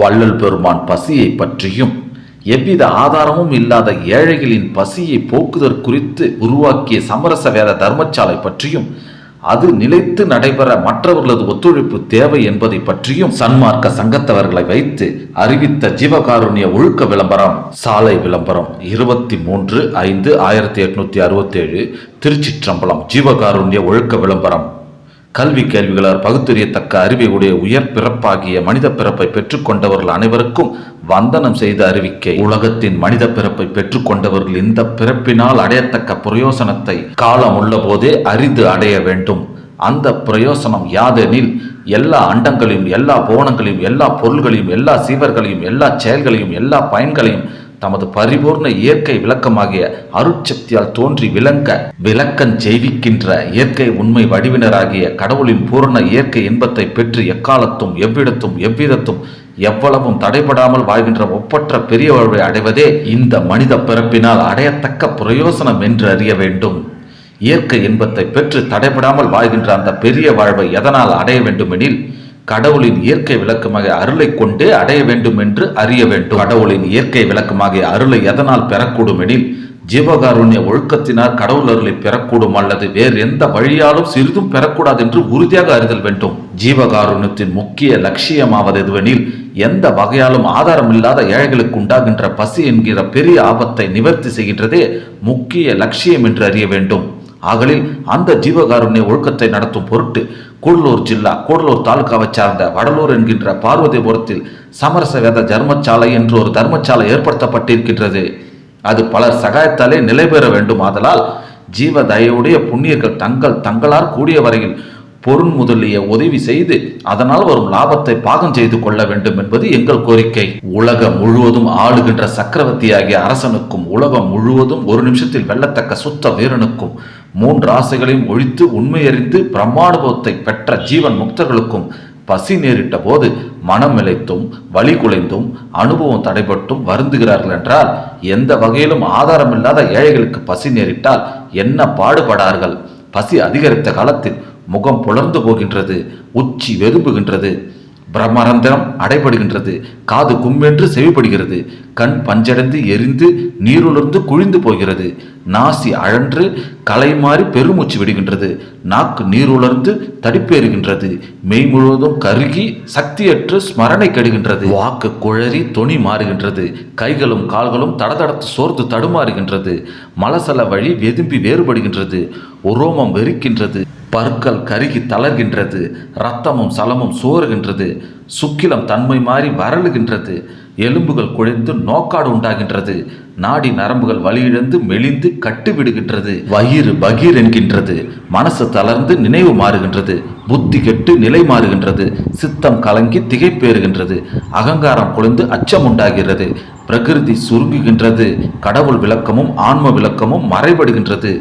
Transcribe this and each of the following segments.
வள்ளல் பெருமான் பசியை பற்றியும் எவ்வித ஆதாரமும் இல்லாத ஏழைகளின் பசியை போக்குதற் குறித்து உருவாக்கிய சமரச வேத தர்மசாலை பற்றியும் அது நிலைத்து நடைபெற மற்றவர்களது ஒத்துழைப்பு தேவை என்பதை பற்றியும் சன்மார்க்க சங்கத்தவர்களை வைத்து அறிவித்த ஜீவகாருண்ய ஒழுக்க விளம்பரம் சாலை விளம்பரம் இருபத்தி மூன்று ஐந்து ஆயிரத்தி எட்நூத்தி அறுபத்தேழு திருச்சிற்றம்பலம் ஜீவகாருண்ய ஒழுக்க விளம்பரம். கல்வி கேள்விகளால் பகுத்தறியத்தக்க அறிவை உடைய உயர் பிறப்பாகிய மனித பிறப்பை பெற்றுக்கொண்டவர்கள் அனைவருக்கும் வந்தனம் செய்த அறிவிக்கை. உலகத்தின் மனித பிறப்பை பெற்றுக்கொண்டவர்கள் இந்த பிறப்பினால் அடையத்தக்க பிரயோசனத்தை காலம் உள்ள போதே அறிந்து அடைய வேண்டும். அந்த பிரயோசனம் யாதெனில் எல்லா அண்டங்களையும் எல்லா போனங்களையும் எல்லா பொருள்களையும் எல்லா சீவர்களையும் எல்லா செயல்களையும் எல்லா பயன்களையும் தமது பரிபூர்ண இயற்கை விளக்கமாகிய அருட்சக்தியால் தோன்றி விளங்க விளக்கன் செய்விக்கின்ற இயற்கை உண்மை வடிவினராகிய கடவுளின் பூரண இயற்கை இன்பத்தை பெற்று எக்காலத்தும் எவ்விடத்தும் எவ்விதத்தும் எவ்வளவும் தடைபடாமல் வாழ்கின்ற ஒப்பற்ற பெரிய வாழ்வை அடைவதே இந்த மனித பிறப்பினால் அடையத்தக்க பிரயோசனம் என்று அறிய வேண்டும். இயற்கை இன்பத்தை பெற்று தடைபடாமல் வாழ்கின்ற அந்த பெரிய வாழ்வை எதனால் அடைய வேண்டுமெனில் கடவுளின் இயற்கை விளக்கமாக அருளை கொண்டே அடைய வேண்டும் என்று அறிய வேண்டும். கடவுளின் இயற்கை விளக்கமாக அருளை எதனால் பெறக்கூடும் எனில் ஜீவகாருண்ய ஒழுக்கத்தினால் கடவுள் அருளை பெறக்கூடும் அல்லது வேறு எந்த வழியாலும் சிறிதும் பெறக்கூடாது என்று உறுதியாக அறிதல் வேண்டும். ஜீவகாருண்யத்தின் முக்கிய லட்சியமாவது எதுவெனில் எந்த வகையாலும் ஆதாரமில்லாத ஏழைகளுக்கு உண்டாகின்ற பசி என்கிற பெரிய ஆபத்தை நிவர்த்தி செய்கின்றதே முக்கிய லட்சியம் என்று அறிய வேண்டும். ஆகலில் அந்த ஜீவகாருண்ய ஒழுக்கத்தை நடத்தும் பொருட்டு கூடலூர் ஜில்லா கூடலூர் தாலுகாவை சார்ந்த வடலூர் என்கின்ற பார்வதிபுரத்தில் சமரச வேத தர்மசாலை என்று ஒரு தர்மசாலை ஏற்படுத்தப்பட்டிருக்கின்றது. அது பலர் சகாயத்தாலே நிலை பெற வேண்டும். ஆதலால் ஜீவ தயவுடைய புண்ணியர்கள் தங்கள் தங்களால் கூடிய வரையில் பொருள் முதலிய உதவி செய்து அதனால் வரும் லாபத்தை பாகம் செய்து கொள்ள வேண்டும் என்பது எங்கள் கோரிக்கை. உலகம் முழுவதும் ஆளுகின்ற சக்கரவர்த்தியாகிய அரசனுக்கும் உலகம் முழுவதும் ஒரு நிமிஷத்தில் வெல்லத்தக்க சுத்த வீரனுக்கும் மூன்று ஆசைகளையும் ஒழித்து உண்மையறிந்து பிரம்மானுபவத்தை பெற்ற ஜீவன் முக்தர்களுக்கும் பசி நேரிட்ட போது மனம் இழைத்தும் வலி குலைந்தும் அனுபவம் தடைபட்டும் வருந்துகிறார்கள் என்றால் எந்த வகையிலும் ஆதாரமில்லாத ஏழைகளுக்கு பசி நேரிட்டால் என்ன பாடுபடார்கள்? பசி அதிகரித்த காலத்தில் முகம் புலர்ந்து போகின்றது உச்சி வெதும்புகின்றது. பிரம்மரந்திரம் அடைபடுகின்றது. காது கும்பென்று செவிப்படுகிறது. கண் பஞ்சடைந்து எரிந்து நீருலர்ந்து குழிந்து போகிறது. நாசி அழன்று கலை மாறி பெருமூச்சு விடுகின்றது. நாக்கு நீருலர்ந்து தடிப்பேறுகின்றது. மெய் முழுவதும் கருகி சக்தியற்று ஸ்மரணை கெடுகின்றது. வாக்கு குழறி தொனி மாறுகின்றது. கைகளும் கால்களும் தடதடத்து சோர்ந்து தடுமாறுகின்றது. மலசல வழி வெதும்பி வேறுபடுகின்றது. உரோமம் வெறுக்கின்றது. பற்கள் கருகி தளர்கின்றது இரத்தமும் சலமும் சோறுகின்றது சுக்கிலம் தன்மை மாறி வரலுகின்றது எலும்புகள் குழைந்து நோக்காடு உண்டாகின்றது நாடி நரம்புகள் வலியிழந்து மெலிந்து கட்டுவிடுகின்றது வயிறு பகீர் என்கின்றது மனசு தளர்ந்து நினைவு மாறுகின்றது புத்தி கெட்டு நிலை மாறுகின்றது சித்தம் கலங்கி திகைப்பேறுகின்றது அகங்காரம் குலைந்து அச்சம் உண்டாகிறது பிரகிருதி சுருங்குகின்றது கடவுள் விளக்கமும் ஆன்ம விளக்கமும் மறைபடுகின்றது.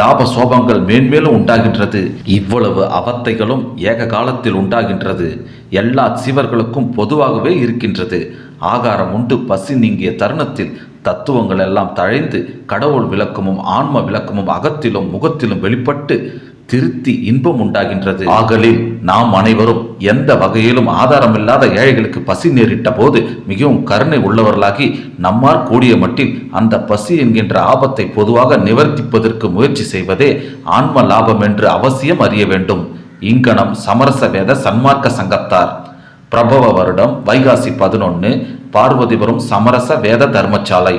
தாப சோபங்கள் மேன்மேலும் உண்டாகின்றது. இவ்வளவு அவத்தைகளும் ஏக காலத்தில் உண்டாகின்றது. எல்லா சிவர்களுக்கும் பொதுவாகவே இருக்கின்றது. ஆகாரம் உண்டு பசி நீங்கிய தருணத்தில் தத்துவங்கள் எல்லாம் தழைந்து கடவுள் விளக்கமும் ஆன்ம விளக்கமும் அகத்திலும் முகத்திலும் வெளிப்பட்டு திருத்தி இன்பம் உண்டாகின்றது. ஆகலில் நாம் அனைவரும் எந்த வகையிலும் ஆதாரமில்லாத ஏழைகளுக்கு பசி நேரிட்ட போது மிகவும் கருணை உள்ளவர்களாகி நம்மால் கூடிய மட்டில் அந்த பசி என்கின்ற ஆபத்தை பொதுவாக நிவர்த்திப்பதற்கு முயற்சி செய்வதே ஆன்ம லாபம் என்று அவசியம் அறிய வேண்டும். இங்கனம் சமரச வேத சன்மார்க்க சங்கத்தார். பிரபவ வருடம் வைகாசி பதினொன்று பார்வதிபுரம் சமரச வேத தர்மசாலை.